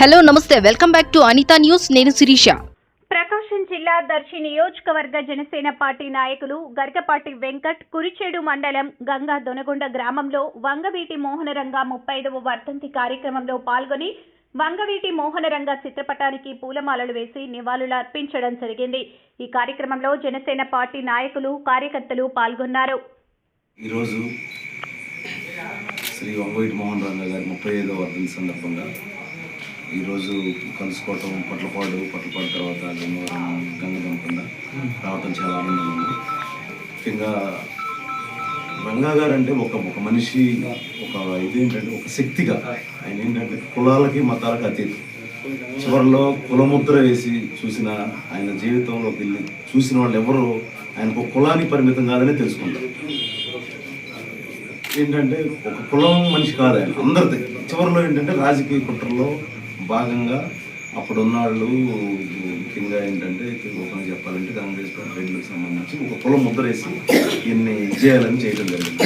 Hello నమస్తే. Welcome back to Anitha news. నేను శిరీష. ప్రకాశం జిల్లా దర్శి నియోజకవర్గ జనసేన పార్టీ నాయకులు గరికపాటి వెంకట్ కురిచేడు మండలం గంగా దొనగొండ గ్రామంలో వంగవీటి మోహనరంగ ముప్పై ఐదవ వర్ధంతి కార్యక్రమంలో పాల్గొని వంగవీటి మోహనరంగ చిత్రపటానికి పూలమాలలు వేసి నివాళులు అర్పించడం జరిగింది. ఈ కార్యక్రమంలో జనసేన పార్టీ నాయకులు కార్యకర్తలు పాల్గొన్నారు. ఈరోజు శ్రీ వంగవీటి మోహన్ రంగ గారి ముప్పై ఐదో వర్ధంతి సందర్భంగా ఈరోజు కలుసుకోవటం పట్లపాడు పట్లపాడు తర్వాత గంగవరం గంగదొనకుండా రావటం చాలా ఆనందంగా ఉంది. ముఖ్యంగా రంగా గారు అంటే ఒక ఒక మనిషి ఒక ఇదేంటంటే ఒక శక్తిగా. ఆయన ఏంటంటే కులాలకి మతాలకు అతీతం. చివరిలో కులముద్ర వేసి చూసిన ఆయన జీవితంలోకి వెళ్ళి చూసిన వాళ్ళు ఎవరు ఆయనకు ఒక కులానికి పరిమితం కాదని తెలుసుకుంటారు. ఏంటంటే ఒక కులం మనిషి కాదు ఆయన అందరిది. చివరిలో ఏంటంటే రాజకీయ కుట్రలో భాగంగా అప్పుడు ఉన్నవాళ్ళు ముఖ్యంగా ఏంటంటే ఓపెన్ చెప్పాలంటే కాంగ్రెస్ పార్టీలకు సంబంధించి ఒక కులం ముద్ర వేసి ఇన్ని చేయాలని చేయడం జరిగింది.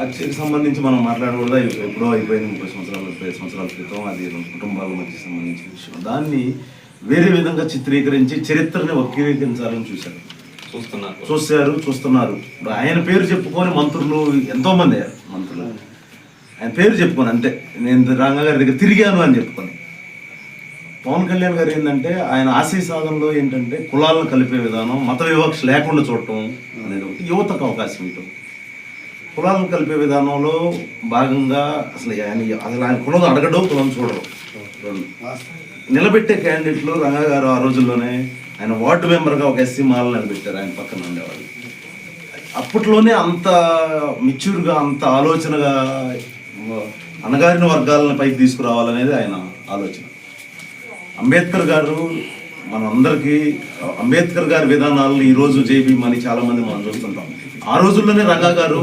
అచ్చకి సంబంధించి మనం మాట్లాడకూడదు. ఎప్పుడో అయిపోయింది ముప్పై సంవత్సరాలు ముప్పై సంవత్సరాల క్రితం అది కుటుంబాల మధ్య సంబంధించిన విషయం. దాన్ని వేరే విధంగా చిత్రీకరించి చరిత్రని వక్రీకరించాలని చూశారు. చూస్తున్నారు. చూశారు చూస్తున్నారు. ఇప్పుడు ఆయన పేరు చెప్పుకొని మంత్రులు ఎంతో మంది అయ్యారు మంత్రులు. ఆయన పేరు చెప్పుకొని అంతే. నేను రంగగారి దగ్గర తిరిగాను అని చెప్పుకొని. పవన్ కళ్యాణ్ గారు ఏంటంటే ఆయన ఆశయ సాధనలో ఏంటంటే కులాలను కలిపే విధానం మత వివక్ష లేకుండా చూడటం అనేది ఒకటి యువతకు అవకాశం ఇవ్వటం. కులాలను కలిపే విధానంలో భాగంగా అసలు ఆయన అసలు ఆయన కులం అడగడు కులం చూడరు నిలబెట్టే క్యాండిడేట్లు రంగా గారు ఆ రోజుల్లోనే ఆయన వార్డు మెంబర్గా ఒక ఎస్సీ మాల నిలబెట్టారు ఆయన పక్కన ఉండేవాళ్ళు. అప్పట్లోనే అంత మెచ్యూర్గా అంత ఆలోచనగా అణగారిన వర్గాలను పైకి తీసుకురావాలనేది ఆయన ఆలోచన. అంబేద్కర్ గారు మనందరికీ అంబేద్కర్ గారి విధానాలను ఈరోజు జేబీమని చాలామంది మనం చూస్తుంటాం ఆ రోజుల్లోనే రంగా గారు